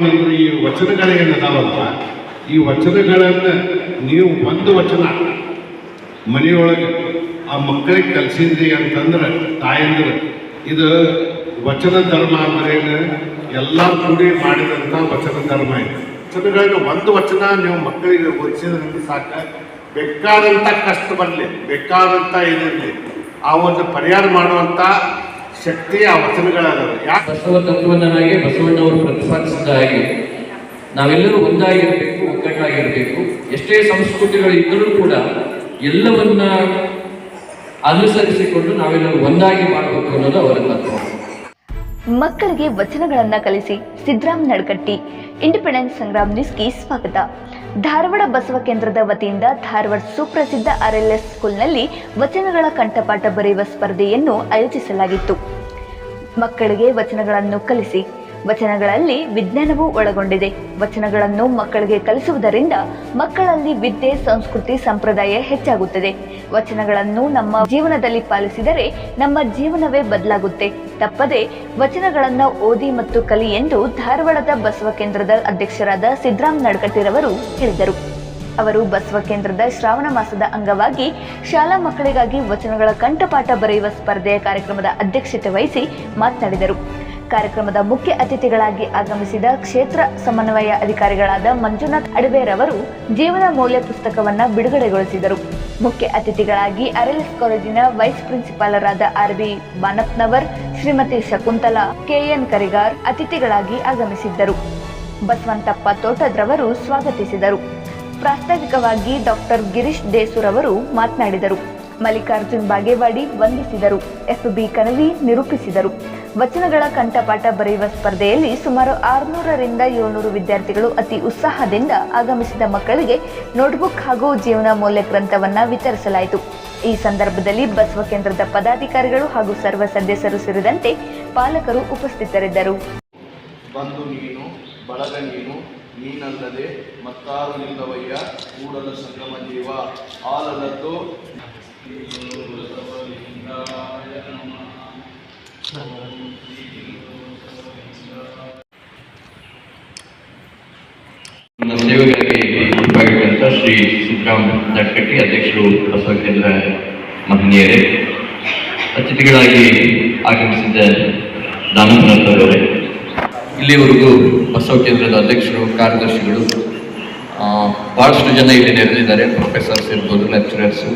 ಈ ವಚನಗಳೇನದಾವಲ್ಲ ಈ ವಚನಗಳನ್ನು ನೀವು ಒಂದು ವಚನ. ಮನೆಯೊಳಗೆ ಆ ಮಕ್ಕಳಿಗೆ ಕಲಿಸಿದ್ರಿ ಅಂತಂದ್ರೆ ತಾಯಂದ್ರೆ, ಇದು ವಚನ ಧರ್ಮ ಅಂದ್ರೆ ಎಲ್ಲ ಕೂಡಿ ಮಾಡಿದಂಥ ವಚನ ಧರ್ಮ ಇದೆ. ವಚನಗಳನ್ನ ಒಂದು ವಚನ ನೀವು ಮಕ್ಕಳಿಗೆ ಓದಿಸಿದ್ರೆ ಸಾಕ. ಬೇಕಾದಂಥ ಕಷ್ಟ ಬರಲಿ ಬೇಕಾದಂಥ ಇದಿರಲಿ. ಆ ಒಂದು ಪರಿಹಾರ ಮಾಡುವಂಥ ಶಕ್ತಿ ಆ ವಚನಗಳದಾವೆ. ಯಾಕೆ? ಬಸವ ತತ್ವಜ್ಞನಾಗಿ ಬಸವಣ್ಣವರು ಪ್ರತಿಪಾದಿಸಿದ ಹಾಗೆ ನಾವೆಲ್ಲರೂ ಒಂದಾಗಿರಬೇಕು ಒಗ್ಗಟ್ಟಾಗಿರಬೇಕು. ಎಷ್ಟೇ ಸಂಸ್ಕೃತಿಗಳು ಇದ್ದರೂ ಕೂಡ ಎಲ್ಲವನ್ನ ಅನುಸರಿಸಿಕೊಂಡು ನಾವೆಲ್ಲರೂ ಒಂದಾಗಿ ಮಾಡಬೇಕು ಅನ್ನೋದು ಅವರ ತತ್ವ. ಮಕ್ಕಳಿಗೆ ವಚನಗಳನ್ನ ಕಲಿಸಿ ಸಿದ್ದರಾಮ್ ನಡ್ಕಟ್ಟಿ ಇಂಡಿಪೆಂಡೆನ್ಸ್ ಸಂಗ್ರಾಮ್ ನ್ಯೂಸ್ಗೆ ಸ್ವಾಗತ. ಧಾರವಾಡ ಬಸವ ಕೇಂದ್ರದ ವತಿಯಿಂದ ಧಾರವಾಡ ಸುಪ್ರಸಿದ್ಧ ಆರ್ಎಲ್ಎಸ್ ಸ್ಕೂಲ್ನಲ್ಲಿ ವಚನಗಳ ಕಂಠಪಾಠ ಬರೆಯುವ ಸ್ಪರ್ಧೆಯನ್ನು ಆಯೋಜಿಸಲಾಗಿತ್ತು. ಮಕ್ಕಳಿಗೆ ವಚನಗಳನ್ನು ಕಲಿಸಿ. ವಚನಗಳಲ್ಲಿ ವಿಜ್ಞಾನವೂ ಒಳಗೊಂಡಿದೆ. ವಚನಗಳನ್ನು ಮಕ್ಕಳಿಗೆ ಕಲಿಸುವುದರಿಂದ ಮಕ್ಕಳಲ್ಲಿ ವಿದ್ಯೆ, ಸಂಸ್ಕೃತಿ, ಸಂಪ್ರದಾಯ ಹೆಚ್ಚಾಗುತ್ತದೆ. ವಚನಗಳನ್ನು ನಮ್ಮ ಜೀವನದಲ್ಲಿ ಪಾಲಿಸಿದರೆ ನಮ್ಮ ಜೀವನವೇ ಬದಲಾಗುತ್ತೆ. ತಪ್ಪದೆ ವಚನಗಳನ್ನು ಓದಿ ಮತ್ತು ಕಲಿ ಎಂದು ಧಾರವಾಡದ ಬಸವ ಕೇಂದ್ರದ ಅಧ್ಯಕ್ಷರಾದ ಸಿದ್ದರಾಮ್ ನಡ್ಕಟ್ಟಿರವರು ಹೇಳಿದರು. ಅವರು ಬಸವ ಕೇಂದ್ರದ ಶ್ರಾವಣ ಮಾಸದ ಅಂಗವಾಗಿ ಶಾಲಾ ಮಕ್ಕಳಿಗಾಗಿ ವಚನಗಳ ಕಂಠಪಾಠ ಬರೆಯುವ ಸ್ಪರ್ಧೆಯ ಕಾರ್ಯಕ್ರಮದ ಅಧ್ಯಕ್ಷತೆ ವಹಿಸಿ ಮಾತನಾಡಿದರು. ಕಾರ್ಯಕ್ರಮದ ಮುಖ್ಯ ಅತಿಥಿಗಳಾಗಿ ಆಗಮಿಸಿದ ಕ್ಷೇತ್ರ ಸಮನ್ವಯ ಅಧಿಕಾರಿಗಳಾದ ಮಂಜುನಾಥ್ ಅಡವೇರವರು ಜೀವನ ಮೌಲ್ಯ ಪುಸ್ತಕವನ್ನು ಬಿಡುಗಡೆಗೊಳಿಸಿದರು. ಮುಖ್ಯ ಅತಿಥಿಗಳಾಗಿ ಅರೆಲ್ಸ್ ಕಾಲೇಜಿನ vice ಪ್ರಿನ್ಸಿಪಾಲರಾದ R B Banapnavar, Shrimati Shakuntala K N Karigar ಅತಿಥಿಗಳಾಗಿ ಆಗಮಿಸಿದ್ದರು. ಬಸವಂತಪ್ಪ ತೋಟದ್ರವರು ಸ್ವಾಗತಿಸಿದರು. ಪ್ರಾಸ್ತಾವಿಕವಾಗಿ ಡಾಕ್ಟರ್ ಗಿರೀಶ್ ದೇಸೂರ್ ಅವರು ಮಾತನಾಡಿದರು. ಮಲ್ಲಿಕಾರ್ಜುನ್ ಬಾಗೇವಾಡಿ ವಂದಿಸಿದರು. ಎಸ್ಬಿ ಕನವಿ ನಿರೂಪಿಸಿದರು. ವಚನಗಳ ಕಂಠಪಾಠ ಬರೆಯುವ ಸ್ಪರ್ಧೆಯಲ್ಲಿ ಸುಮಾರು ಆರುನೂರರಿಂದ ಏಳ್ನೂರು ವಿದ್ಯಾರ್ಥಿಗಳು ಅತಿ ಉತ್ಸಾಹದಿಂದ ಆಗಮಿಸಿದ ಮಕ್ಕಳಿಗೆ ನೋಟ್ಬುಕ್ ಹಾಗೂ ಜೀವನ ಮೌಲ್ಯ ಗ್ರಂಥವನ್ನು ವಿತರಿಸಲಾಯಿತು. ಈ ಸಂದರ್ಭದಲ್ಲಿ ಬಸವ ಕೇಂದ್ರದ ಪದಾಧಿಕಾರಿಗಳು ಹಾಗೂ ಸರ್ವ ಸದಸ್ಯರು ಸೇರಿದಂತೆ ಪಾಲಕರು ಉಪಸ್ಥಿತರಿದ್ದರು. ಬಂದು ನೀನು, ಬಳಗ ನೀನು ನೀನಲ್ಲದೆ ಮತ್ತಾರು ನಿಲ್ಲವಯ್ಯ ಕೂಡಲ ಸಂಗಮ ಜೀವ. ಆಲಲದ್ದು ಸೇವೆಗಾಗಿ ರೂಪಾಗಿರುವಂಥ ಶ್ರೀ ಸಿದ್ದರಾಮ್ ನಡ್ಕಟ್ಟಿ ಅಧ್ಯಕ್ಷರು ಬಸವ ಕೇಂದ್ರ ಮಹನೀಯರೇ. ಅತಿಥಿಗಳಾಗಿ ಆಗಮಿಸಿದ್ದ ದಾಮೋದರವರೇ ಇಲ್ಲಿವರೆಗೂ ಬಸವ ಕೇಂದ್ರದ ಅಧ್ಯಕ್ಷರು, ಕಾರ್ಯದರ್ಶಿಗಳು ಭಾಳಷ್ಟು ಜನ ಇಲ್ಲಿ ನೆರೆದಿದ್ದಾರೆ. ಪ್ರೊಫೆಸರ್ಸ್ ಇರ್ಬೋದು ಲೆಕ್ಚರರ್ಸು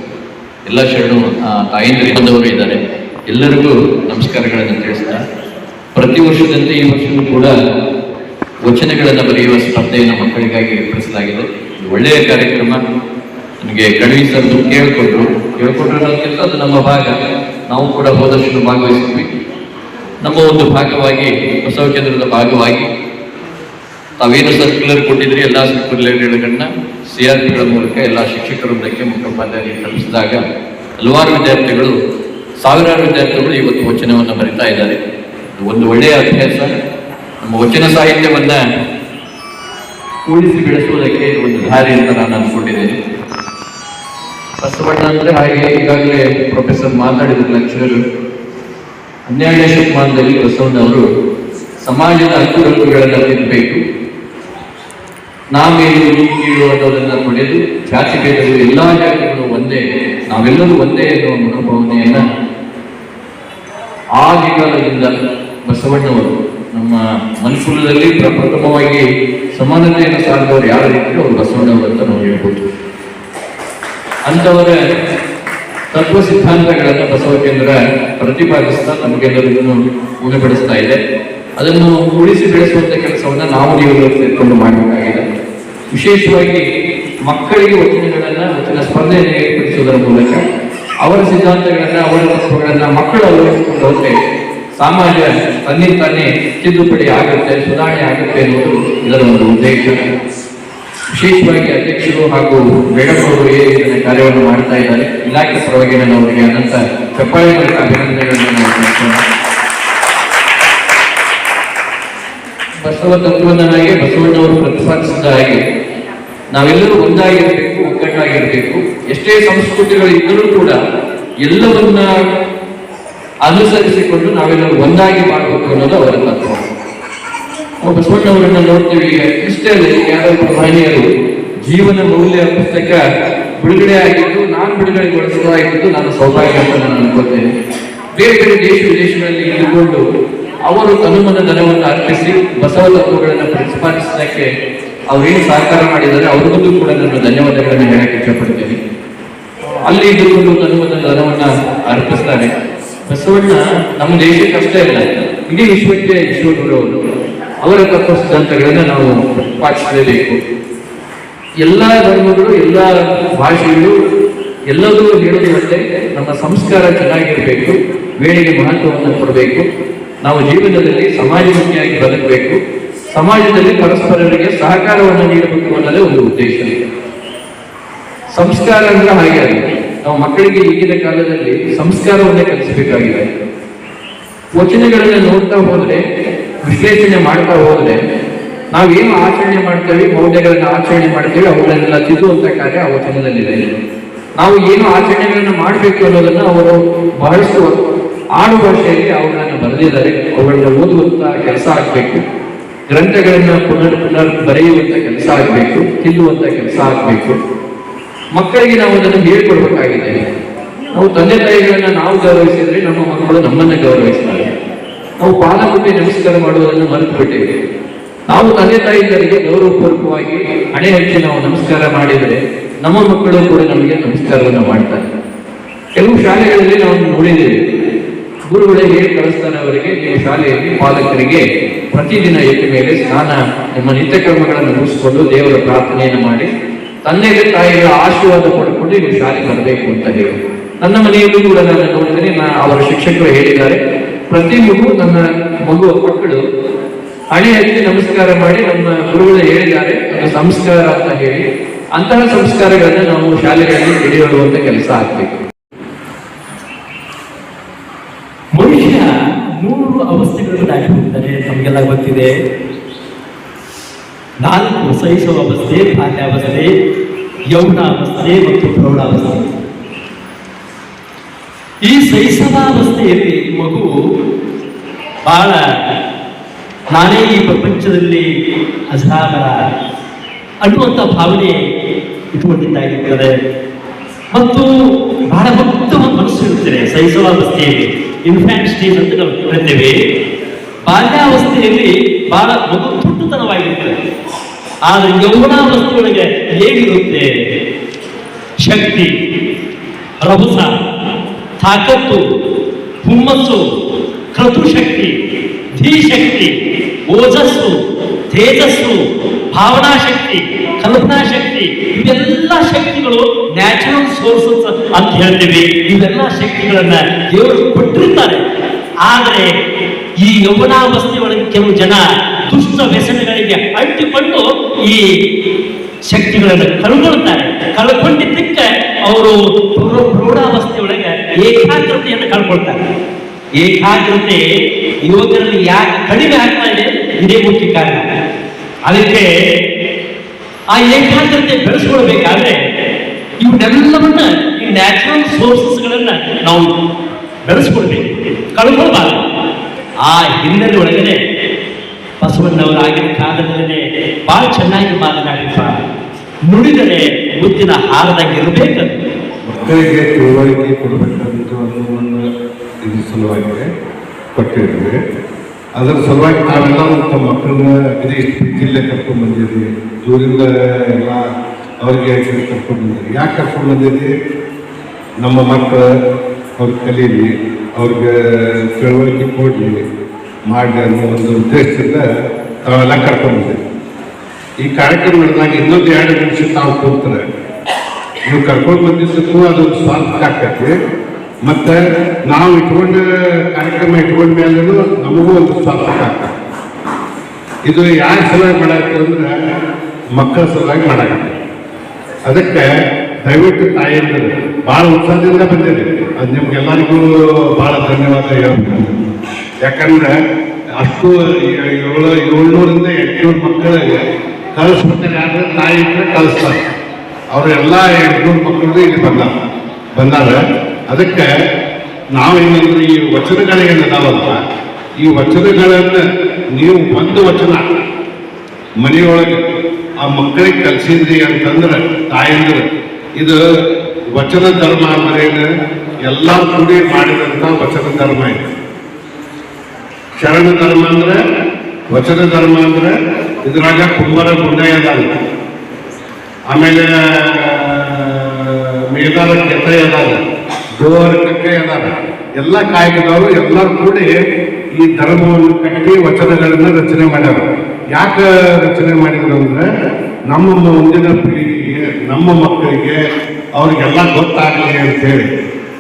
ಎಲ್ಲ ಶರಣು ಬಂದವರು ಇದ್ದಾರೆ. ಎಲ್ಲರಿಗೂ ನಮಸ್ಕಾರಗಳನ್ನು ತಿಳಿಸ್ತಾ, ಪ್ರತಿ ವರ್ಷದಂತೆ ಈ ವರ್ಷವೂ ಕೂಡ ವಚನಗಳನ್ನು ಬರೆಯುವ ಸ್ಪರ್ಧೆಯನ್ನು ಮಕ್ಕಳಿಗಾಗಿ ಏರ್ಪಡಿಸಲಾಗಿದೆ. ಒಳ್ಳೆಯ ಕಾರ್ಯಕ್ರಮ. ನನಗೆ ಕಡಿಮೆ ಸರ್ದು ಕೇಳಿಕೊಟ್ರು. ಕೇಳಿಕೊಟ್ರು ಅನ್ನೋದಕ್ಕಿಂತ ಅದು ನಮ್ಮ ಭಾಗ. ನಾವು ಕೂಡ ಹೋದಷ್ಟು ಭಾಗವಹಿಸಿದ್ವಿ. ನಮ್ಮ ಒಂದು ಭಾಗವಾಗಿ ಬಸವ ಕೇಂದ್ರದ ಭಾಗವಾಗಿ ತಾವೇನು ಸರ್ಕ್ಯುಲರ್ ಕೊಟ್ಟಿದ್ರಿ, ಎಲ್ಲ ಸರ್ಕ್ಯುಲರ್ಗಳನ್ನ ಸಿ ಆರ್ ಪಿಗಳ ಮೂಲಕ ಎಲ್ಲ ಶಿಕ್ಷಕರ ವೃಂದಕ್ಕೆ ಮುಖ್ಯೋಪಾಧ್ಯಾಯರಿಗೆ ಕಳಿಸಿದಾಗ ಹಲವಾರು ವಿದ್ಯಾರ್ಥಿಗಳು, ಸಾವಿರಾರು ವಿದ್ಯಾರ್ಥಿಗಳು ಇವತ್ತು ವಚನವನ್ನು ಬರಿತಾ ಇದ್ದಾರೆ. ಇದು ಒಂದು ಒಳ್ಳೆಯ ಅಭ್ಯಾಸ. ನಮ್ಮ ವಚನ ಸಾಹಿತ್ಯವನ್ನ ಕೂಡಿಸಿ ಬೆಳೆಸುವುದಕ್ಕೆ ಒಂದು ದಾರಿ ಅಂತ ನಾನು ಅನ್ಕೊಂಡಿದ್ದೇನೆ. ಬಸವಣ್ಣ ಅಂದ್ರೆ ಹಾಗೆ ಈಗಾಗಲೇ ಪ್ರೊಫೆಸರ್ ಮಾತಾಡಿದ ಲೆಕ್ಚರರ್ ಹನ್ನೆರಡನೇ ಶತಮಾನದಲ್ಲಿ ಬಸವಣ್ಣವರು ಸಮಾಜದ ಅನುಕೂಲಗಳನ್ನು ತಿನ್ನಬೇಕು ನಾವೇನು ನೀವು ಕೀಳು ಅನ್ನೋದನ್ನು ಪಡೆದು ಜಾತಿ ಭೇದಗಳು ಎಲ್ಲ ಜಾತಿಗಳು ಒಂದೇ, ನಾವೆಲ್ಲರೂ ಒಂದೇ ಎನ್ನುವ ಮನೋಭಾವನೆಯನ್ನ ಆದಿಕಾಲದಿಂದ ಬಸವಣ್ಣವರು ನಮ್ಮ ಮನುಕುಲದಲ್ಲಿ ಪ್ರಪ್ರಥಮವಾಗಿ ಸಮಾನತೆಯನ್ನು ಸಾರಿದವರು ಯಾರು ಇದ್ರು ಅವರು ಬಸವಣ್ಣವರು ಅಂತ ನಾವು ಹೇಳ್ಬೋದು. ಅಂಥವರ ತತ್ವ ಸಿದ್ಧಾಂತಗಳನ್ನು ಬಸವ ಕೇಂದ್ರ ಪ್ರತಿಪಾದಿಸ್ತಾ ನಮಗೆಲ್ಲರಿಗೂ ಉಣಬಡಿಸ್ತಾ ಇದೆ. ಅದನ್ನು ಉಳಿಸಿ ಬೆಳೆಸುವಂತ ಕೆಲಸವನ್ನ ನಾವು ನೀವು ಸೇರ್ಕೊಂಡು ಮಾಡಬೇಕಾಗಿದೆ. ವಿಶೇಷವಾಗಿ ಮಕ್ಕಳಿಗೆ ವಚನಗಳನ್ನ, ವಚನ ಸ್ಪರ್ಧೆಯನ್ನು ಏರ್ಪಡಿಸುವುದರ ಮೂಲಕ ಅವರ ಸಿದ್ಧಾಂತಗಳನ್ನ, ಅವರ ತತ್ವಗಳನ್ನ ಮಕ್ಕಳು ಅಳವಡಿಸಿಕೊಂಡು ಹೋದ್ರೆ ಸಮಾಜ ತನ್ನಿಂತಾನೇ ತಿದ್ದುಪಡಿ ಆಗುತ್ತೆ, ಸುಧಾರಣೆ ಆಗುತ್ತೆ ಅನ್ನೋದು ಇದರ ಒಂದು ಉದ್ದೇಶ. ವಿಶೇಷವಾಗಿ ಅಧ್ಯಕ್ಷರು ಹಾಗೂ ಮೇಡಮ್ ಅವರು ಇದನ್ನ ಕಾರ್ಯವನ್ನು ಮಾಡ್ತಾ ಇದ್ದಾರೆ. ಇಲಾಖೆ ಪರವಾಗಿ ನಾನು ಅವರಿಗೆ ಅನಂತ ಚಪ್ಪಾಳೆ ಮೂಲಕ ಅಭಿನಂದನೆಗಳನ್ನು ಬಸವ ತತ್ವನಾಗಿ ಬಸವಣ್ಣವರು ಪ್ರತಿಪಾದಿಸಿದ ಹಾಗೆ ನಾವೆಲ್ಲರೂ ಒಂದಾಗಿರಬೇಕು ಒಗ್ಗಟ್ಟಾಗಿರಬೇಕು ಎಷ್ಟೇ ಸಂಸ್ಕೃತಿಗಳು ಇದ್ದರೂ ಕೂಡ ಎಲ್ಲವನ್ನ ಅನುಸರಿಸಿಕೊಂಡು ನಾವೆಲ್ಲರೂ ಒಂದಾಗಿ ಮಾಡಬೇಕು ಅನ್ನೋದು ಅವರ ತತ್ವ. ನಾವು ಬಸವಣ್ಣವರನ್ನ ನೋಡ್ತೀವಿ. ಈಗ ಇಷ್ಟೇ ಯಾದವ್ ಪ್ರಧಾನಿಯರು ಜೀವನ ಮೌಲ್ಯ ಪುಸ್ತಕ ಬಿಡುಗಡೆ ಆಗಿದ್ದು, ನಾನು ಬಿಡುಗಡೆಗೊಳಿಸಲಾಗಿದ್ದು ನನ್ನ ಸೌಭಾಗ್ಯ ಅಂತ ನಾನು ಅನ್ಕೋತೇನೆ ಬೇರೆ ಬೇರೆ ದೇಶ ವಿದೇಶಗಳಲ್ಲಿ ಇದ್ದುಕೊಂಡು ಅವರು ತನುಮನ ಧನವನ್ನು ಅರ್ಪಿಸಿ ಬಸವ ತತ್ವಗಳನ್ನು ಪ್ರತಿಪಾದಿಸಲಿಕ್ಕೆ ಅವರೇನು ಸಹಕಾರ ಮಾಡಿದ್ದಾರೆ, ಅವ್ರಿಗೂ ಕೂಡ ನಾನು ಧನ್ಯವಾದಗಳನ್ನು ಹೇಳಕ್ಕೆ ಇಷ್ಟಪಡ್ತೀನಿ. ಅಲ್ಲಿ ಇದ್ದುಕೊಂಡು ತನುಮನ ಧನವನ್ನು ಅರ್ಪಿಸ್ತಾರೆ. ಬಸವಣ್ಣ ನಮ್ಮ ದೇಶಕ್ಕೆ ಅಷ್ಟೇ ಇಲ್ಲ ಇಡೀ ವಿಶ್ವಕ್ಕೆ ವಿಶ್ವಗುರು ಅವರು ಅವರ ತತ್ವ ಸಿದ್ಧಾಂತಗಳನ್ನ ನಾವು ಪಾಲಿಸಲೇಬೇಕು ಎಲ್ಲ ಧರ್ಮಗಳು, ಎಲ್ಲ ಭಾಷೆಗಳು ಎಲ್ಲದೂ ಹೇಳುವಂತೆ ನಮ್ಮ ಸಂಸ್ಕಾರ ಚೆನ್ನಾಗಿರಬೇಕು ವೇಳೆಗೆ ಮಹತ್ವವನ್ನು ಕೊಡಬೇಕು, ನಾವು ಜೀವನದಲ್ಲಿ ಸಮಾಜಮುಖಿಯಾಗಿ ಬದುಕಬೇಕು, ಸಮಾಜದಲ್ಲಿ ಪರಸ್ಪರರಿಗೆ ಸಹಕಾರವನ್ನು ನೀಡಬೇಕು ಅನ್ನೋದೇ ಒಂದು ಉದ್ದೇಶ. ಸಂಸ್ಕಾರ ಅಂದ್ರೆ ಹಾಗೆ ಆಗಿದೆ ನಾವು ಮಕ್ಕಳಿಗೆ ಈಗಿನ ಕಾಲದಲ್ಲಿ ಸಂಸ್ಕಾರವನ್ನೇ ಕಲಿಸಬೇಕಾಗಿದೆ. ವಚನಗಳನ್ನ ನೋಡ್ತಾ ಹೋದ್ರೆ ವಿಶ್ಲೇಷಣೆ ಮಾಡ್ತಾ ಹೋದ್ರೆ ನಾವೇನು ಆಚರಣೆ ಮಾಡ್ತೇವೆ ಮೌಲ್ಯಗಳನ್ನ ಆಚರಣೆ ಮಾಡ್ತೇವೆ, ಅವುಗಳನ್ನೆಲ್ಲ ತಿದ್ದುವಂತ ಕಾರ್ಯ ವಚನದಲ್ಲಿದೆ ನಾವು ಏನು ಆಚರಣೆಗಳನ್ನ ಮಾಡಬೇಕು ಅನ್ನೋದನ್ನ ಅವರು ಬಹಳಷ್ಟು ಆಡು ಭಾಷೆಯಲ್ಲಿ ಅವುಗಳನ್ನ ಬರೆದಿದ್ದಾರೆ. ಅವುಗಳನ್ನ ಓದುವಂತ ಕೆಲಸ ಆಗ್ಬೇಕು. ಗ್ರಂಥಗಳನ್ನ ಪುನರ್ ಪುನರ್ ಬರೆಯುವಂತ ಕೆಲಸ ಆಗ್ಬೇಕು ತಿನ್ನುವಂತ ಕೆಲಸ ಆಗ್ಬೇಕು. ಮಕ್ಕಳಿಗೆ ನಾವು ಅದನ್ನು ಹೇಳ್ಕೊಡ್ಬೇಕಾಗಿದೆ. ನಾವು ತಂದೆ ತಾಯಿಗಳನ್ನ ನಾವು ಗೌರವಿಸಿದ್ರೆ ನಮ್ಮ ಮಕ್ಕಳು ನಮ್ಮನ್ನ ಗೌರವಿಸ್ತಾರೆ. ನಾವು ಪಾಲಕರಿಗೆ ನಮಸ್ಕಾರ ಮಾಡುವುದನ್ನು ಮರೆತು ಬಿಟ್ಟಿವೆ ನಾವು ತಂದೆ ತಾಯಿಗಳಿಗೆ ಗೌರವಪೂರ್ವಕವಾಗಿ ಹಣೆ ಹಚ್ಚಿ ನಾವು ನಮಸ್ಕಾರ ಮಾಡಿದರೆ ನಮ್ಮ ಮಕ್ಕಳು ಕೂಡ ನಮಗೆ ನಮಸ್ಕಾರವನ್ನು ಮಾಡ್ತಾರೆ. ಕೆಲವು ಶಾಲೆಗಳಲ್ಲಿ ನಾವು ನೋಡಿದ್ದೇವೆ. ಗುರುಗಳಿಗೆ ಕಳಿಸ್ತಾರೆ ಅವರಿಗೆ, ನೀವು ಶಾಲೆಯಲ್ಲಿ ಪಾಲಕರಿಗೆ ಪ್ರತಿದಿನ ಎದ್ದ ಮೇಲೆ ಸ್ನಾನ, ನಿಮ್ಮ ನಿತ್ಯ ಕರ್ಮಗಳನ್ನು ಮುಗಿಸ್ಕೊಂಡು ದೇವರ ಪ್ರಾರ್ಥನೆಯನ್ನು ಮಾಡಿ, ತಂದೆಗೆ ತಾಯಿಗಳ ಆಶೀರ್ವಾದ ಪಡ್ಕೊಂಡು ನೀವು ಶಾಲೆಗೆ ಬರಬೇಕು ಅಂತ ಹೇಳಿ. ನನ್ನ ಮನೆಯಲ್ಲೂ ಕೂಡ ನಾನು ನೋಡಿದರೆ ನಾ ಅವರ ಶಿಕ್ಷಕರು ಹೇಳಿದ್ದಾರೆ. ಪ್ರತಿ ಮಗು ನನ್ನ ಮಗು, ಮಕ್ಕಳು, ಹಣೆ ನಮಸ್ಕಾರ ಮಾಡಿ ನಮ್ಮ ಗುರುಗಳು ಹೇಳಿದ್ದಾರೆ, ಅದು ಸಂಸ್ಕಾರ ಅಂತ ಹೇಳಿ. ಅಂತಹ ಸಂಸ್ಕಾರಗಳನ್ನು ನಾವು ಶಾಲೆಗಳಲ್ಲಿ ಹಿಡಿಯುವಂತ ಕೆಲಸ ಆಗ್ಬೇಕು. ಮನುಷ್ಯ ಮೂರು ಅವಸ್ಥೆಗಳನ್ನು ದಾಟಿ ಹೋಗ್ತಾನೆ, ನಮಗೆಲ್ಲ ಗೊತ್ತಿದೆ. ನಾಲ್ಕು ಸಹಿಸುವ ಅವಸ್ಥೆ, ಬಾಲ್ಯಾವಸ್ಥೆ, ಯೌನಾವಸ್ಥೆ ಮತ್ತು ಪ್ರೌಢಾವಸ್ಥೆ. ಈ ಸಹಿಸವಾವಸ್ಥೆಯಲ್ಲಿ ಮಗು ಬಹಳ ನಾನೇ ಈ ಪ್ರಪಂಚದಲ್ಲಿ ಅಸಹಕಾರ ಅನ್ನುವಂಥ ಭಾವನೆ ಇಟ್ಟುಕೊಂಡಿದ್ದಾಗಿರ್ತದೆ ಮತ್ತು ಬಹಳ ಉತ್ತಮ ಮನಸ್ಸು ಇರುತ್ತದೆ. ಶೈಶವಾವಸ್ಥೆಯಲ್ಲಿ ಇನ್ಫ್ಯಾಂಟ್ ಸ್ಟೇಜ್ ಅಂತ ನಾವು ಹೇಳ್ತೇವೆ ಬಾಲ್ಯಾವಸ್ಥೆಯಲ್ಲಿ ಬಹಳ ಮಗು ಪುಟ್ಟತನವಾಗಿರ್ತದೆ ಆದರೆ ಯೌವನಾವಸ್ಥೆಯೊಳಗೆ ಹೇಗಿರುತ್ತೆ? ಶಕ್ತಿ, ರಭಸ, ತಾಕತ್ತು, ಹುಮ್ಮಸ್ಸು ಕ್ರತುಶಕ್ತಿ ಧೀಶಕ್ತಿ, ಓಜಸ್ಸು, ತೇಜಸ್ಸು ಭಾವನಾ ಶಕ್ತಿ ಕಲ್ಪನಾ ಶಕ್ತಿ ಇವೆಲ್ಲ ಶಕ್ತಿಗಳು ನ್ಯಾಚುರಲ್ ಸೋರ್ಸಸ್ ಅಂತ ಹೇಳ್ತೀವಿ. ಇವೆಲ್ಲ ಶಕ್ತಿಗಳನ್ನ ದೇವರು ಕೊಟ್ಟಿರ್ತಾರೆ. ಆದರೆ ಈ ಯೌವನಾವಸ್ಥೆ ಒಳಗೆ ಕೆಲವು ಜನ ದುಷ್ಟ ವ್ಯಸನಗಳಿಗೆ ಅಂಟಿಕೊಂಡು ಈ ಶಕ್ತಿಗಳನ್ನು ಕಳ್ಕೊಳ್ತಾರೆ. ಕಳ್ಕೊಂಡಿದ್ದಕ್ಕೆ ಅವರು ಪ್ರೌಢ- ಪ್ರೌಢಾವಸ್ಥೆಯೊಳಗೆ ಏಕಾಗ್ರತೆಯನ್ನು ಕಳ್ಕೊಳ್ತಾರೆ. ಏಕಾಗ್ರತೆ ಯುವಕರಲ್ಲಿ ಯಾಕೆ ಕಡಿಮೆ ಆಗ್ತಾ ಇದೆ? ಇದೇ ಮುಖ್ಯ ಕಾರಣ. ಅದಕ್ಕೆ ಆ ಏಕಾಗ್ರತೆ ಬೆಳೆಸ್ಕೊಳ್ಬೇಕಾದ್ರೆ ಇವನ್ನೆಲ್ಲವನ್ನ ಈ ನ್ಯಾಚುರಲ್ ಸೋರ್ಸಸ್ಗಳನ್ನ ನಾವು ಬೆಳೆಸ್ಕೊಳ್ಬೇಕು, ಕಳ್ಕೊಳ್ಬಾರ್ದು. ಆ ಹಿನ್ನೆಲೆ ಒಳಗಡೆ ಬಸವಣ್ಣವರ ಆಗಿನ ಕಾಲದಲ್ಲೇ ಬಹಳ ಚೆನ್ನಾಗಿ ಮಾತನಾಡಿದ ನುಡಿದರೆ ಮುತ್ತಿನ ಹಾರದಾಗಿರಬೇಕು ಮಕ್ಕಳಿಗೆ ತಿಳುವಳಿಕೆ ಅನ್ನುವನ್ನು ಇದು ಸಲುವಾಗಿ ಕೊಟ್ಟಿದ್ದೇವೆ ಅದರ ಸಲುವಾಗಿ ನಾವೆಲ್ಲ ತಮ್ಮ ಮಕ್ಕಳನ್ನ ಇದು ಜಿಲ್ಲೆ ಕರ್ಕೊಂಡು ಬಂದಿದ್ವಿ ದೂರಿಂದ ಎಲ್ಲ ಅವ್ರಿಗೆ ಕರ್ಕೊಂಡು ಬಂದಿದ್ವಿ ಯಾಕೆ ಕರ್ಕೊಂಡು ಬಂದಿದ್ವಿ ನಮ್ಮ ಮಕ್ಕಳು ಅವ್ರು ಕಲೀಲಿ, ಅವ್ರಿಗೆ ತಿಳುವಳಿಕೆ ಕೊಡಲಿ ಮಾಡಲಿ ಅನ್ನೋ ಒಂದು ಉದ್ದೇಶದಿಂದ ತಾವೆಲ್ಲ ಕರ್ಕೊಂಡು ಬಂದಿದ್ವಿ ಈ ಕಾರ್ಯಕ್ರಮ ನಡೆದಾಗ ಇನ್ನೊಂದು ಎರಡು ನಿಮಿಷ ತಾವು ಕೂತಾರೆ. ನೀವು ಕರ್ಕೊಂಡು ಬಂದಿದ್ದಕ್ಕೂ ಅದು ಸ್ವಾರ್ಥ ಆಗ್ತೈತಿ. ಮತ್ತೆ ನಾವು ಇಟ್ಕೊಂಡ ಕಾರ್ಯಕ್ರಮ ಇಟ್ಕೊಂಡ ಮೇಲೆ ನಮಗೂ ಒಂದು ಸಾರ್ಥಕ ಆಗ್ತದೆ ಇದು ಯಾರ ಸಲುವಾಗಿ ಮಾಡಾಕ್ತದೆ ಅಂದ್ರೆ ಮಕ್ಕಳ ಸಲುವಾಗಿ ಮಾಡಾಕತ್ತೆ ಅದಕ್ಕೆ ದಯವಿಟ್ಟು ತಾಯಿಯಂದ್ರೆ ಭಾಳ ಉತ್ಸಾಹದಿಂದ ಬಂದಿದೆ ಅದು ನಿಮ್ಗೆಲ್ಲರಿಗೂ ಭಾಳ ಧನ್ಯವಾದ ಹೇಳ್ಬೇಕು. ಯಾಕಂದ್ರೆ ಅಷ್ಟು ಏಳು, ಏಳ್ನೂರಿಂದ ಎಂಟುನೂರು ಮಕ್ಕಳಿಗೆ ಕಳಿಸ್ಬಿಡ್ತಾರೆ. ಯಾರು ತಾಯಿ ಇದ್ರೆ ಕಳಿಸ್ತಾರೆ. ಅವರೆಲ್ಲ ಎಂಟುನೂರು ಮಕ್ಕಳು ಇಲ್ಲಿ ಬಂದ ಬಂದಾರ. ಅದಕ್ಕೆ ನಾವೇನಂದ್ರೆ ಈ ವಚನಗಳೇನು ಅದಾವಲ್ಲ ಈ ವಚನಗಳನ್ನ ನೀವು ಒಂದು ವಚನ. ಮನೆಯೊಳಗೆ ಆ ಮಕ್ಕಳಿಗೆ ಕಲಿಸಿದ್ರಿ ಅಂತಂದ್ರೆ ತಾಯಂದ್ರೆ, ಇದು ವಚನ ಧರ್ಮ ಅಂದ್ರೇನು ಎಲ್ಲ ಕೂಡಿ ಮಾಡಿದಂಥ ವಚನ ಧರ್ಮ ಇದೆ. ಶರಣ ಧರ್ಮ ಅಂದ್ರೆ, ವಚನ ಧರ್ಮ ಅಂದ್ರೆ ಇದ್ರಾಗ ಕುಂಬರ ಗುಂಡಯ್ಯ ಅದಾನ ಆಮೇಲೆ ಮೇಧಾದ ಕೆತ್ತ ಅದಾನ ಜೋರ ಅದಾರ. ಎಲ್ಲ ಕಾಯಕದವರು ಎಲ್ಲರೂ ಕೂಡಿ ಈ ಧರ್ಮವನ್ನು ಕಟ್ಟಿ ವಚನಗಳನ್ನ ರಚನೆ ಮಾಡ್ಯಾರ. ಯಾಕೆ ರಚನೆ ಮಾಡಿದ್ರು ಅಂದ್ರೆ ನಮ್ಮ ಮುಂದಿನ ಪೀಳಿಗೆಗೆ, ನಮ್ಮ ಮಕ್ಕಳಿಗೆ ಅವ್ರಿಗೆಲ್ಲ ಗೊತ್ತಾಗಲಿ ಅಂತ ಹೇಳಿ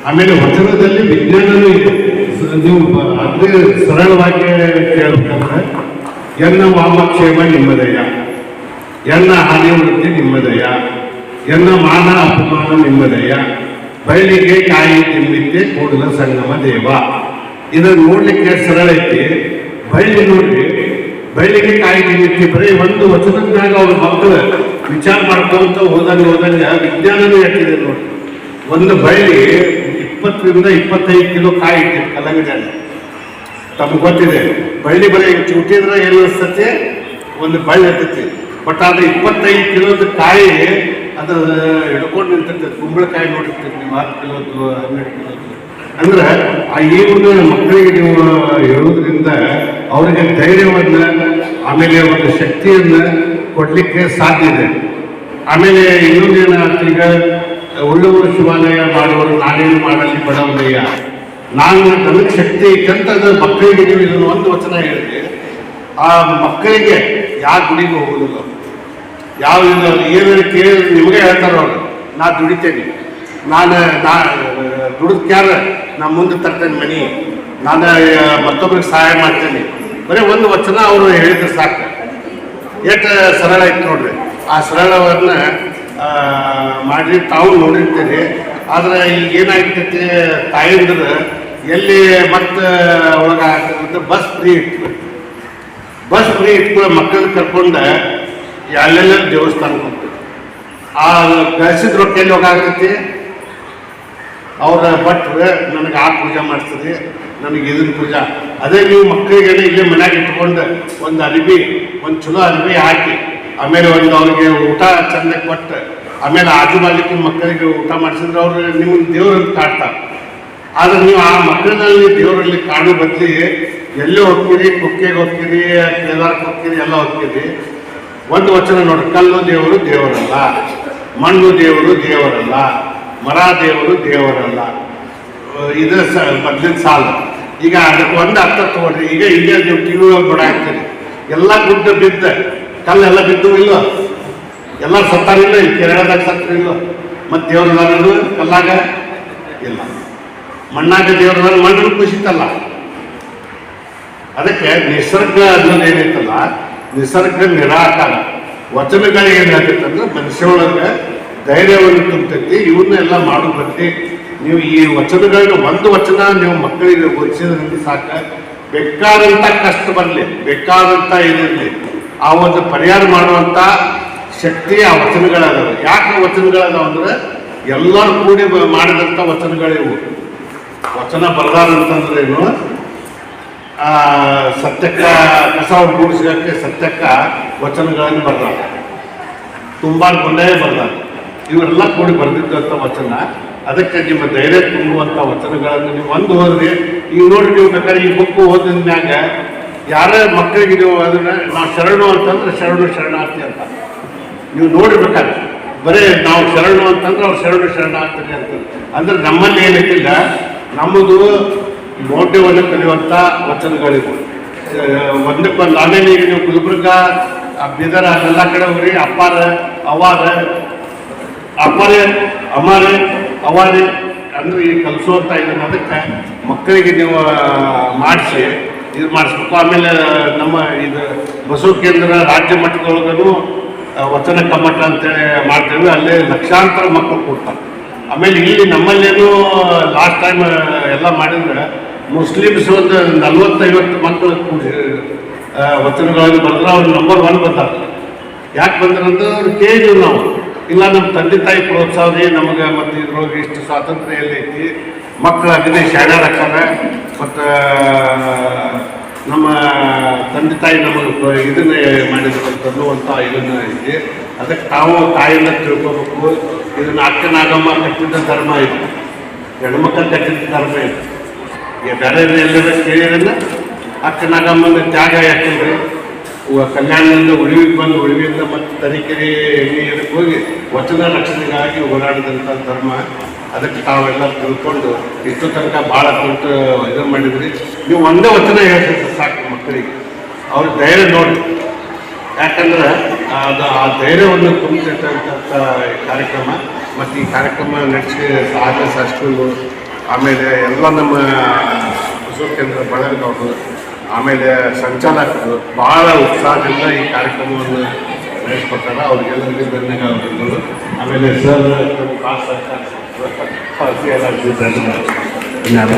ಆಮೇಲೆ ವಚನದಲ್ಲಿ ವಿಜ್ಞಾನನೂ ಇದೆ. ನೀವು ಅದೇ ಸರಳವಾಗಿ ಕೇಳ್ಬೇಕಂದ್ರೆ, ಎನ್ನ ವಾಮಕ್ಷೇಮ ನಿಮ್ಮದಯ, ಎನ್ನ ಹಾನಿ ವೃತ್ತಿ ನಿಮ್ಮದಯ, ಎನ್ನ ಮಾನ ಅಪಮಾನ ನಿಮ್ಮದಯ್ಯ ಬಯಲಿಗೆ ಕಾಯಿ ತಿನ್ಲಿಕ್ಕೆ ಕೂಡಲ ಸಂಗಮ ದೇವ. ಇದನ್ನು ನೋಡ್ಲಿಕ್ಕೆ ಸರಳ ಐತಿ ಬಳ್ಳಿ ನೋಡ್ರಿ ಬಳ್ಳಿಗೆ ಕಾಯಿ ತಿನ್ನಲಿಕ್ಕೆ ಬರೀ ಒಂದು ವಚನದಾಗ ಅವ್ರ ಮಕ್ಕಳು ವಿಚಾರ ಮಾಡ್ಕೊಂತ ಹೋದಂಗೆ ಹೋದಂಗೆ ವಿಜ್ಞಾನನೂ ಎಟ್ಟಿದೆ ನೋಡಿ. ಒಂದು ಬಳ್ಳಿ ಇಪ್ಪತ್ತರಿಂದ ಇಪ್ಪತ್ತೈದು ಕಿಲೋ ಕಾಯಿ ಇಟ್ಟಿದೆ ಕಲ್ಲಂಗಡಿಯಲ್ಲಿ. ತಮ್ಗೆ ಗೊತ್ತಿದೆ, ಬಳ್ಳಿ ಬರೀ ಚುಟ್ಟಿದ್ರೆ ಏನು ಅನಿಸ್ತತಿ ಒಂದು ಬಳ್ಳಿ ಇರ್ತೈತಿ ಬಟ್ ಆದ್ರೆ ಇಪ್ಪತ್ತೈದು ಕಿಲೋದ ಕಾಯಿ ಅದು ಹಿಡ್ಕೊಂಡು ನಿಂತಿರ್ತೈತಿ ಕುಂಬಳಕಾಯಿ ನೋಡಿರ್ತೀರಿ ನೀವು, ಆರು ಕಿಲೋದು ಹನ್ನೆರಡು ಅಂದ್ರೆ ಆ ಈಗಿನ ಮಕ್ಕಳಿಗೆ ನೀವು ಹೇಳೋದ್ರಿಂದ ಅವರಿಗೆ ಧೈರ್ಯವನ್ನ, ಆಮೇಲೆ ಒಂದು ಶಕ್ತಿಯನ್ನ ಕೊಡ್ಲಿಕ್ಕೆ ಸಾಧ್ಯ ಇದೆ. ಆಮೇಲೆ ಇನ್ನೊಂದೇನಾಗ್ತದೆ ಈಗ, ಒಳ್ಳೆಯವರು ಶಿವಾಲಯ ಮಾಡುವರು ನಾನೇನು ಮಾಡಲಿ ಬಡವನಯ್ಯ. ನಾನು ನನಗೆ ಶಕ್ತಿ ಐತಂತದ ಮಕ್ಕಳಿಗೆ ನೀವು ಇದನ್ನು ಒಂದು ವಚನ ಹೇಳಿದೆ ಆ ಮಕ್ಕಳಿಗೆ ಯಾವ ಗುಡಿಗೂ ಹೋಗೋದಿಲ್ಲ. ಯಾವ ಏನು ಕೇಳಿ ನಿಮಗೆ ಹೇಳ್ತಾರೆ ಅವರು. ನಾ ದುಡಿತೇನೆ. ನಾನು, ನಾ, ದುಡಿದ ಕ್ಯಾರ? ನಾ ಮುಂದೆ ತರ್ತೇನೆ ಮನಿ. ನಾನು ಮತ್ತೊಬ್ಬರಿಗೆ ಸಹಾಯ ಮಾಡ್ತೇನೆ. ಬರೀ ಒಂದು ವಚನ ಅವರು ಹೇಳಿದ್ರೆ ಸಾಕು. ಎಷ್ಟು ಸರಳ ಐತೆ ನೋಡ್ರಿ. ಆ ಸರಳವನ್ನ ಮಾಡಿ ತಾವು ನೋಡಿರ್ತೀರಿ. ಆದ್ರೆ ಈಗ ಏನಾಗ್ತೈತಿ, ತಾಯಂದ್ರ ಎಲ್ಲಿ ಮತ್ತೆ ಒಳಗ ಬಸ್ ಫ್ರೀ ಇಟ್ಕೊಳ್ಳಿ ಬಸ್ ಫ್ರೀ ಇಟ್ಕೊಳ್ಳೋ ಮಕ್ಕಳನ್ನ ಕರ್ಕೊಂಡ ಎಲ್ಲೆಲ್ಲ ದೇವಸ್ಥಾನ ಆ ಗಳಿಸಿದ ರೊಟ್ಟಿಯಲ್ಲಿ ಹೋಗಾಕತಿ ಅವರ ಭಟ್ರು ನನಗೆ ಆ ಪೂಜೆ ಮಾಡ್ತೀರಿ ನನಗೆ ಇದನ್ನ ಪೂಜಾ. ಅದೇ ನೀವು ಮಕ್ಕಳಿಗೆ ಇಲ್ಲೇ ಮನ್ಯಾಗ ಇಟ್ಕೊಂಡು ಒಂದು ಅರಿವಿ, ಒಂದು ಚಲೋ ಅರಿವಿ ಹಾಕಿ, ಆಮೇಲೆ ಒಂದು ಅವ್ರಿಗೆ ಊಟ ಚಂದ ಕೊಟ್ಟು, ಆಮೇಲೆ ಆಜು ಮಾಡಲಿಕ್ಕೆ ಮಕ್ಕಳಿಗೆ ಊಟ ಮಾಡಿಸಿದ್ರೆ ಅವರು ನಿಮ್ಮ ದೇವರಲ್ಲಿ ಕಾಡ್ತಾರೆ ಆದರೆ ನೀವು ಆ ಮಕ್ಕಳಲ್ಲಿ ದೇವರಲ್ಲಿ ಕಾಣೋ ಬದಲಿ ಎಲ್ಲೇ ಹೋಗ್ತೀರಿ, ಕುಕ್ಕೆಗೆ ಹೋಗ್ತೀರಿ ಕೇದಾರಕ್ಕೆ ಹೋಗ್ತೀರಿ, ಎಲ್ಲ ಹೋಗ್ತೀರಿ. ಒಂದು ವಚನ ನೋಡಿ, ಕಲ್ಲು ದೇವರು ದೇವರಲ್ಲ, ಮಣ್ಣು ದೇವರು ದೇವರಲ್ಲ, ಮರ ದೇವರು ದೇವರಲ್ಲ. ಇದು ಸ ಸಾಲು. ಈಗ ಅದಕ್ಕೆ ಒಂದು ಅರ್ಥ ತಗೊಳ್ರಿ ಈಗ ಈಗ ನೀವು ಟಿವಿ ಒಳಗೆ ನೋಡಾಕ್ತೀರಿ ಎಲ್ಲ ಗುಡ್ಡ ಬಿದ್ದ, ಕಲ್ಲೆಲ್ಲ ಬಿದ್ದು ಇಲ್ಲ ಎಲ್ಲ ಸತ್ತಾರಿಲ್ಲ ಇಲ್ಲಿ ಕೇರಳದಾಗ ಸತ್ತರು ಇಲ್ಲ ಮತ್ತೆ ದೇವ್ರದಾರರು ಕಲ್ಲಾಗ ಇಲ್ಲ. ಮಣ್ಣಾಗ ದೇವ್ರದಾರ ಮಣ್ಣು ಕುಸಿತಲ್ಲ ಅದಕ್ಕೆ ನಿಸರ್ಗ ಅನ್ನೋದು ಏನೈತಲ್ಲ ನಿಸರ್ಗ ನಿರಾಕಾರ. ವಚನಗಳು ಏನಾಗುತ್ತೆ ಅಂದ್ರೆ ಮನುಷ್ಯೊಳಗೆ ಧೈರ್ಯವನ್ನು ತುಂಬತೈತಿ ಇವನ್ನೆಲ್ಲ ಮಾಡೋದಕ್ಕೆ ನೀವು ಈ ವಚನಗಳನ್ನ, ಒಂದು ವಚನ ನೀವು ಮಕ್ಕಳಿಗೆ ಓದಿಸಿದ್ರಿಂದ ಸಾಕ. ಬೇಕಾದಂತ ಕಷ್ಟ ಬರಲಿ, ಬೇಕಾದಂತ ಏನಿರಲಿ ಆ ಒಂದು ಪರಿಹಾರ ಮಾಡುವಂತ ಶಕ್ತಿ ಆ ವಚನಗಳದಾವ. ಯಾಕೆ ವಚನಗಳದಾವ ಅಂದ್ರೆ ಎಲ್ಲರೂ ಕೂಡಿ ಮಾಡಿದಂತ ವಚನಗಳಿವು. ವಚನ ಬರದಾರಂತಂದ್ರೇನು? ಆ ಸತ್ಯಕ್ಕ, ಕಸ ಗೂಡಿಸೋಕ್ಕೆ ಸತ್ಯಕ್ಕ ವಚನಗಳನ್ನು ಬರ್ದ ತುಂಬಾ ಬಂದೇ ಬರ್ದ ಇವರೆಲ್ಲ ಕೂಡಿ ಬರೆದಿದ್ದಂಥ ವಚನ ಅದಕ್ಕೆ ನಿಮ್ಮ ಧೈರ್ಯ ತುಂಬುವಂಥ ವಚನಗಳನ್ನು ನೀವು ಒಂದು ಹೋದ್ರಿ, ಈಗ ನೋಡಿ ನೀವು ಬೇಕಾದ್ರೆ ಈ ಬುಕ್ ಓದಿದ ಮ್ಯಾಗ ಯಾರೇ ಮಕ್ಕಳಿಗೆ ನೀವು ಅದನ್ನ ನಾವು ಶರಣು ಅಂತಂದ್ರೆ ಶರಣು ಶರಣಾರ್ಥಿ ಅಂತ. ನೀವು ನೋಡಿರ್ಬೇಕಾದ್ರೆ ಬರೀ ನಾವು ಶರಣು ಅಂತಂದ್ರೆ ಅವ್ರು ಶರಣು ಶರಣಾರ್ಥಿ ಅಂತ. ಅಂದ್ರೆ ನಮ್ಮಲ್ಲಿ ಏನಕ್ಕಿಲ್ಲ ನಮ್ಮದು ಮೌಢ್ಯವನ್ನು ಕಲಿಯುವಂಥ ವಚನಗಳಿವು. ಒಂದಕ್ಕೊಂದು ಆಮೇಲೆ ಈಗ ನೀವು ಗುಲ್ಬರ್ಗ ಬೀದರ್ ಅದೆಲ್ಲ ಕಡೆ ಹೋಗ್ರಿ, ಅಪ್ಪಾರ ಅವಾರ ಅಪ್ಪಾರ ಅಮಾರ ಅವಾರೆ ಅಂದ್ರೆ ಈ ಕಲಿಸುವಂತ ಇದನ್ನ ಅದಕ್ಕೆ ಮಕ್ಕಳಿಗೆ ನೀವು ಮಾಡಿಸಿ, ಇದು ಮಾಡಿಸ್ಬೇಕು. ಆಮೇಲೆ, ನಮ್ಮ ಇದು ಬಸವ ಕೇಂದ್ರ ರಾಜ್ಯ ಮಟ್ಟದೊಳಗೂ ವಚನ ಕಮ್ಮಟ ಅಂತೇಳಿ ಮಾಡ್ತೇವೆ. ಅಲ್ಲಿ ಲಕ್ಷಾಂತರ ಮಕ್ಕಳು ಕೊಡ್ತಾರೆ. ಆಮೇಲೆ ಇಲ್ಲಿ ನಮ್ಮಲ್ಲೇನು ಲಾಸ್ಟ್ ಟೈಮ್ ಎಲ್ಲ ಮಾಡಿದ್ರೆ ಮುಸ್ಲಿಮ್ಸ್ ಒಂದು ನಲ್ವತ್ತೈವತ್ತು ಮಂದಿ ವಚನಗಳಾಗಿ ಬಂದ್ರೆ ಅವ್ರು ನಂಬರ್ ಒನ್ ಬರ್ತಾರೆ. ಯಾಕೆ ಬಂದ್ರಂದ್ರೆ ಅವ್ರು ಕೇಳಿದ್ವಿ ನಾವು. ಇಲ್ಲ ನಮ್ಮ ತಂದೆ ತಾಯಿ ಪ್ರೋತ್ಸಾಹನೇ ನಮಗೆ ಮತ್ತು ಇದ್ರೊಳಗೆ ಇಷ್ಟು ಸ್ವಾತಂತ್ರ್ಯ ಎಲ್ಲ ಐತಿ. ಮಕ್ಕಳು ಅಗದಿ ಶಾಣ್ಯಾರ ಹಾಕಾರ ಮತ್ತು ನಮ್ಮ ತಂದೆ ತಾಯಿ ನಮಗೆ ಇದನ್ನ ಅಂತ ಇದನ್ನು ಐತಿ. ಅದಕ್ಕೆ ತಾವು ತಾಯಿನ ತಿಳ್ಕೋಬೇಕು. ಇದನ್ನು ಅಕ್ಕನಾಗಮ್ಮ ಕಟ್ಟಿದ ಧರ್ಮ ಇದು. ಹೆಣ್ಮಕ್ಳು ಕಟ್ಟಿದ ಧರ್ಮ ಇದು. ಈಗ ಬೇರೆ ಎಲ್ಲರ ಕೇಳಿರಲ್ಲ ಅಕ್ಕನಾಗಮ್ಮನ ತ್ಯಾಗ ಯಾಕಂದ್ರೆ ಕಲ್ಯಾಣದಿಂದ ಉಳಿವಿಗೆ ಬಂದು ಉಳಿವಿಯಿಂದ ಮತ್ತು ತರೀಕೆರೆ ಇದಕ್ಕೆ ಹೋಗಿ ವಚನ ರಕ್ಷಣೆಗಾಗಿ ಹೋರಾಡಿದಂಥ ಧರ್ಮ, ಅದಕ್ಕೆ ತಾವೆಲ್ಲ ತಿಳ್ಕೊಂಡು ಇಷ್ಟು ತನಕ ಭಾಳ ಕುಂತು ಇದು ಮಾಡಿದ್ರಿ. ನೀವು ಒಂದೇ ವಚನ ಹೇಳ್ತೀರಿ ಸಾಕು ಮಕ್ಕಳಿಗೆ. ಅವ್ರ ಧೈರ್ಯ ನೋಡಿ. ಯಾಕಂದ್ರೆ ಅದು ಆ ಧೈರ್ಯವನ್ನು ತುಂಬಿರ್ತಕ್ಕಂಥ ಕಾರ್ಯಕ್ರಮ, ಮತ್ತು ಈ ಕಾರ್ಯಕ್ರಮ ನಡೆಸಿ ಆರ್ಎಸ್ ಹೈಸ್ಕೂಲು ಆಮೇಲೆ ಎಲ್ಲ ನಮ್ಮ ಬಸವ ಕೇಂದ್ರ ಬಳಗದವರು ಆಮೇಲೆ ಸಂಚಾಲಕರು ಭಾಳ ಉತ್ಸಾಹದಿಂದ ಈ ಕಾರ್ಯಕ್ರಮವನ್ನು ನಡೆಸ್ಕೊಡ್ತಾರೆ. ಅವ್ರಿಗೆಲ್ಲರಿಗೂ ಧನ್ಯವಾದಗಳು. ಆಮೇಲೆ ಸರ್ ಭಾಳ ಸಹಕಾರ ಧನ್ಯವಾದ